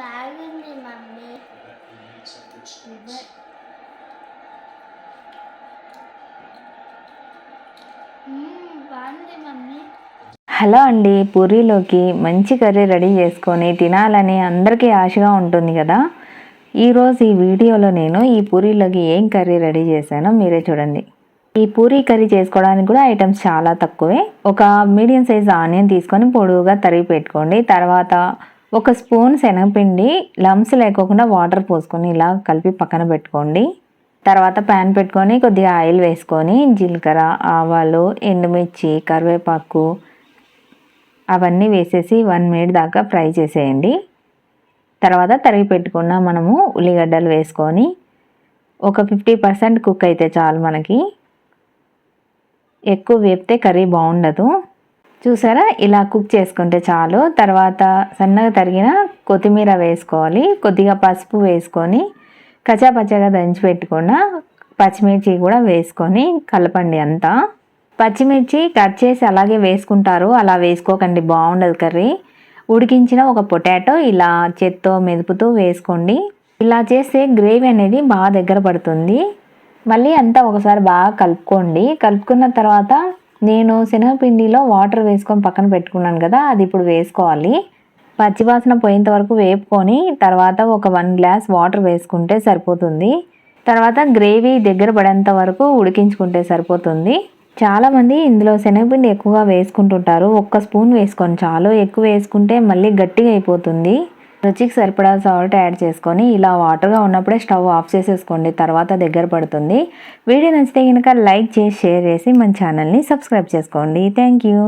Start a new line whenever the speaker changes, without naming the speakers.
బాగుంది మమ్మీ. బాగుంది mummy.
Hello అండి పూరీలోకి మంచి కర్రీ రెడీ చేసుకొని తినాలని అందరికీ ఆశగా ఉంటుంది కదా? ఈరోజు ఈ వీడియోలో నేను ఈ పూరీలోకి ఏం కర్రీ రెడీ చేశానో మీరే చూడండి. ఈ పూరీ కర్రీ చేసుకోవడానికి కూడా ఐటమ్స్ చాలా తక్కువే. ఒక మీడియం సైజ్ ఆనియన్ తీసుకొని పొడుగుగా తరిగి పెట్టుకోండి. తర్వాత ఒక స్పూన్ శనగపిండి లమ్స్ లేకోకుండా వాటర్ పోసుకొని ఇలా కలిపి పక్కన పెట్టుకోండి. తర్వాత ప్యాన్ పెట్టుకొని కొద్దిగా ఆయిల్ వేసుకొని జీలకర్ర ఆవాలు ఎండుమిర్చి కరివేపాకు అవన్నీ వేసేసి వన్ మినిట్ దాకా ఫ్రై చేసేయండి. తర్వాత తరిగి పెట్టుకున్న మనము ఉల్లిగడ్డలు వేసుకొని ఒక ఫిఫ్టీ పర్సెంట్ కుక్ అయితే చాలు మనకి. ఎక్కువ వేపితే కర్రీ బాగుండదు. చూసారా? ఇలా కుక్ చేసుకుంటే చాలు. తర్వాత సన్నగా తరిగిన కొత్తిమీర వేసుకోవాలి. కొద్దిగా పసుపు వేసుకొని కచ్చాపచ్చగా దంచి పెట్టుకున్న పచ్చిమిర్చి కూడా వేసుకొని కలపండి అంతా. పచ్చిమిర్చి కట్ చేసి అలాగే వేసుకుంటారు. అలా వేసుకోకండి బాగుండదు కర్రీ. ఉడికించిన ఒక పొటాటో ఇలా చేత్తో మెదుపుతూ వేసుకోండి. ఇలా చేస్తే గ్రేవీ అనేది బాగా దగ్గర పడుతుంది. మళ్ళీ అంతా ఒకసారి బాగా కలుపుకోండి. కలుపుకున్న తర్వాత నేను శనగపిండిలో వాటర్ వేసుకొని పక్కన పెట్టుకున్నాను కదా అది ఇప్పుడు వేసుకోవాలి. పచ్చివాసన పోయేంత వరకు వేపుకొని తర్వాత ఒక వన్ గ్లాస్ వాటర్ వేసుకుంటే సరిపోతుంది. తర్వాత గ్రేవీ దగ్గర పడేంత వరకు ఉడికించుకుంటే సరిపోతుంది. చాలామంది ఇందులో శనగపిండి ఎక్కువగా వేసుకుంటుంటారు. ఒక్క స్పూన్ వేసుకొని చాలు. ఎక్కువ వేసుకుంటే మళ్ళీ గట్టిగా అయిపోతుంది. రుచికి సరిపడా సాల్ట్ యాడ్ చేసుకొని ఇలా వాటర్గా ఉన్నప్పుడే స్టవ్ ఆఫ్ చేసేసుకోండి. తర్వాత దగ్గర పడుతుంది. వీడియో నచ్చితే కనుక లైక్ చేసి షేర్ చేసి మన ఛానల్ని సబ్స్క్రైబ్ చేసుకోండి. Thank you